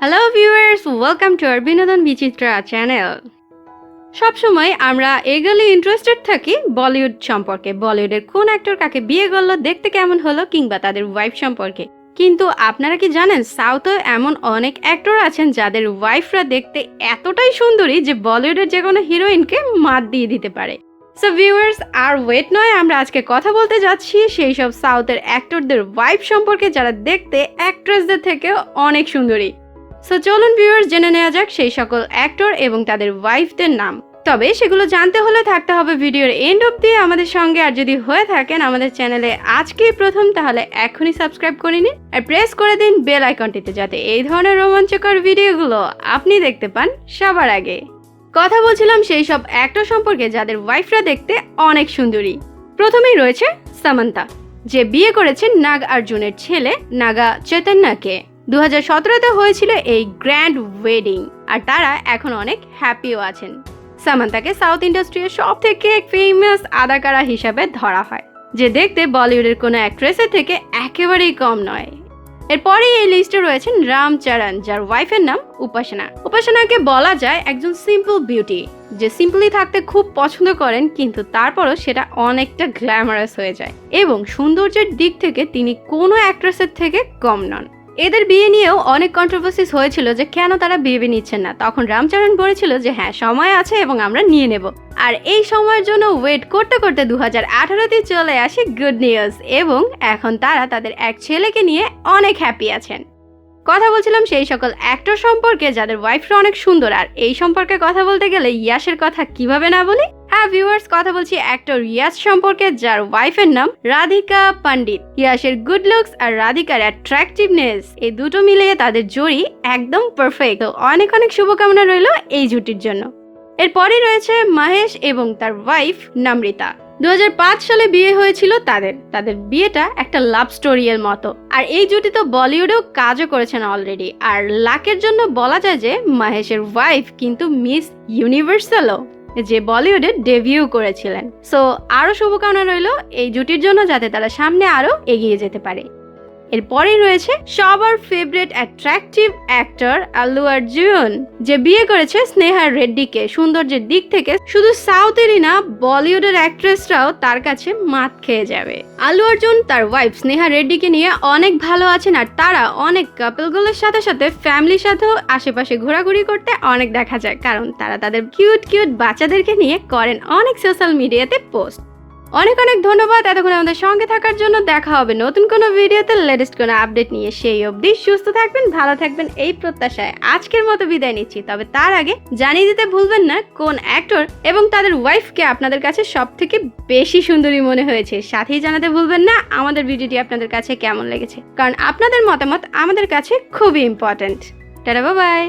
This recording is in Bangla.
Hello viewers welcome to our Binodon Bichitra channel সবসময় আমরা এগলি ইন্টারেস্টেড থাকি বলিউড সম্পর্কে। বলিউডের কোন অ্যাক্টর কাকে বিয়ে করল, দেখতে কেমন হলো কিংবা তাদের ওয়াইফ সম্পর্কে। কিন্তু আপনারা কি জানেন সাউথে এমন অনেক অ্যাক্টর আছেন যাদের ওয়াইফরা দেখতে এতটাই সুন্দরী যে বলিউডের যে কোনো হিরোইনকে মাত দিয়ে দিতে পারে। সো ভিউয়ার্স আর ওয়েট নয়, আমরা আজকে কথা বলতে যাচ্ছি সেই সব সাউথের অ্যাক্টরদের ওয়াইফ সম্পর্কে যারা দেখতে অ্যাক্ট্রেসদের থেকেও অনেক সুন্দরী। সো চলুন ভিউয়ার্স জেনে নেওয়া যাক সেই সকল অ্যাক্টর এবং তাদের ওয়াইফদের নাম। তবে সেগুলো জানতে হলে থাকতে হবে ভিডিওর এন্ড অব দিয়ে আমাদের সঙ্গে। আর যদি হয়ে থাকেন আমাদের চ্যানেলে আজকেই প্রথম, তাহলে এখনই সাবস্ক্রাইব করে নিন আর প্রেস করে দিন বেল আইকনটিতে যাতে এই ধরনের রোমাঞ্চকর ভিডিওগুলো আপনি দেখতে পান সবার আগে। কথা বলছিলাম সেই সব অ্যাক্টর সম্পর্কে, যাদের ওয়াইফরা দেখতে অনেক সুন্দরী। প্রথমেই রয়েছে সামান্তা, যে বিয়ে করেছেন নাগ অর্জুনের ছেলে নাগা চৈতন্যকে। দু হাজার সতেরোতে হয়েছিল এই গ্র্যান্ড ওয়েডিং, আর তারা এখন অনেক হ্যাপিও আছেন। সামান্তাকে সাউথ ইন্ডাস্ট্রির সব থেকে ফেমাস আদাকারা হিসাবে ধরা হয়, যে দেখতে বলিউডের কোনো অ্যাক্ট্রেসের থেকে একেবারেই কম নয়। এরপরেই এই লিস্টে রয়েছেন রামচরণ, যার ওয়াইফের নাম উপাসনা। উপাসনাকে বলা যায় একজন সিম্পল বিউটি, যে সিম্পলি থাকতে খুব পছন্দ করেন, কিন্তু তারপরও সেটা অনেকটা গ্ল্যামারাস হয়ে যায়, এবং সৌন্দর্যের দিক থেকে তিনি কোনো অ্যাক্ট্রেসের থেকে কম নন। এদের বিয়ে নিয়েও অনেক কন্ট্রোভার্সিস হয়েছিল যে কেন তারা বিয়ে নিচ্ছেন না। তখন রামচরণ বলেছিল যে হ্যাঁ সময় আছে এবং আমরা নিয়ে নেব। আর এই সময়ের জন্য ওয়েট করতে করতে দু হাজার চলে আসে গুড নিউজ এবং এখন তারা তাদের এক ছেলেকে নিয়ে অনেক হ্যাপি আছেন। কথা বলছিলাম সেই সকল অ্যাক্টর সম্পর্কে যাদের ওয়াইফরা অনেক সুন্দর। আর এই সম্পর্কে কথা বলতে গেলে ইয়াসের কথা কীভাবে না বলি? হ্যাঁ ভিউয়ার্স কথা বলছি অ্যাক্টর ইয়াস সম্পর্কে, যার ওয়াইফের নাম রাধিকা পণ্ডিত। ইয়াসের গুড লুকস আর রাধিকার অ্যাট্রাকটিভনেস এই দুটো মিলিয়ে তাদের জড়ি একদম পারফেক্ট তো অনেক অনেক শুভকামনা রইল এই জুটির জন্য। এরপরই রয়েছে মহেশ এবং তার ওয়াইফ নামৃতা দু সালে বিয়ে হয়েছিল তাদের। তাদের বিয়েটা একটা লাভ স্টোরির মতো। আর এই জুটি তো বলিউডেও কাজও করেছেন অলরেডি আর লাকের জন্য বলা যায় যে, মহেশের ওয়াইফ কিন্তু মিস ইউনিভার্সালও যে বলিউডে ডেবিউ করেছিলেন। সো আরও শুভকামনা রইল এই জুটির জন্য যাতে তারা সামনে আরও এগিয়ে যেতে পারে। এরপরেই রয়েছে সবার favourite attractive actor Allu Arjun, যে বিয়ে করেছে স্নেহা রেড্ডিকে। সৌন্দর্যের দিক থেকে শুধু সাউথেরই না, বলিউডের অ্যাক্ট্রেসরাও তার কাছে মাত খেয়ে যাবে। আল্লু অর্জুন তার ওয়াইফ স্নেহা রেড্ডিকে নিয়ে অনেক ভালো আছেন আর তারা অনেক কাপলগুলোর সাথে সাথে ফ্যামিলির সাথেও আশেপাশে ঘোরাঘুরি করতে অনেক দেখা যায়, কারণ তারা তাদের কিউট কিউট বাচ্চাদেরকে নিয়ে করেন অনেক সোশ্যাল মিডিয়াতে পোস্ট অনেক অনেক ধন্যবাদ এতক্ষণ আমাদের সঙ্গে থাকার জন্য। দেখা হবে নতুন কোনো ভিডিওতে। লেটেস্ট কোনো আপডেট নিয়ে সেই অবধি সুস্থ থাকবেন, ভালো থাকবেন এই প্রত্যাশায়। আজকের মতো বিদায় নিচ্ছি। তবে তার আগে জানিয়ে দিতে ভুলবেন না, কোন অ্যাক্টর এবং তাদের ওয়াইফকে আপনাদের কাছে সব থেকে বেশি সুন্দরী মনে হয়েছে সাথেই জানাতে ভুলবেন না। আমাদের ভিডিওটি আপনাদের কাছে কেমন লেগেছে? কারণ আপনাদের মতামত আমাদের কাছে খুবই ইম্পর্ট্যান্ট টাটা বাই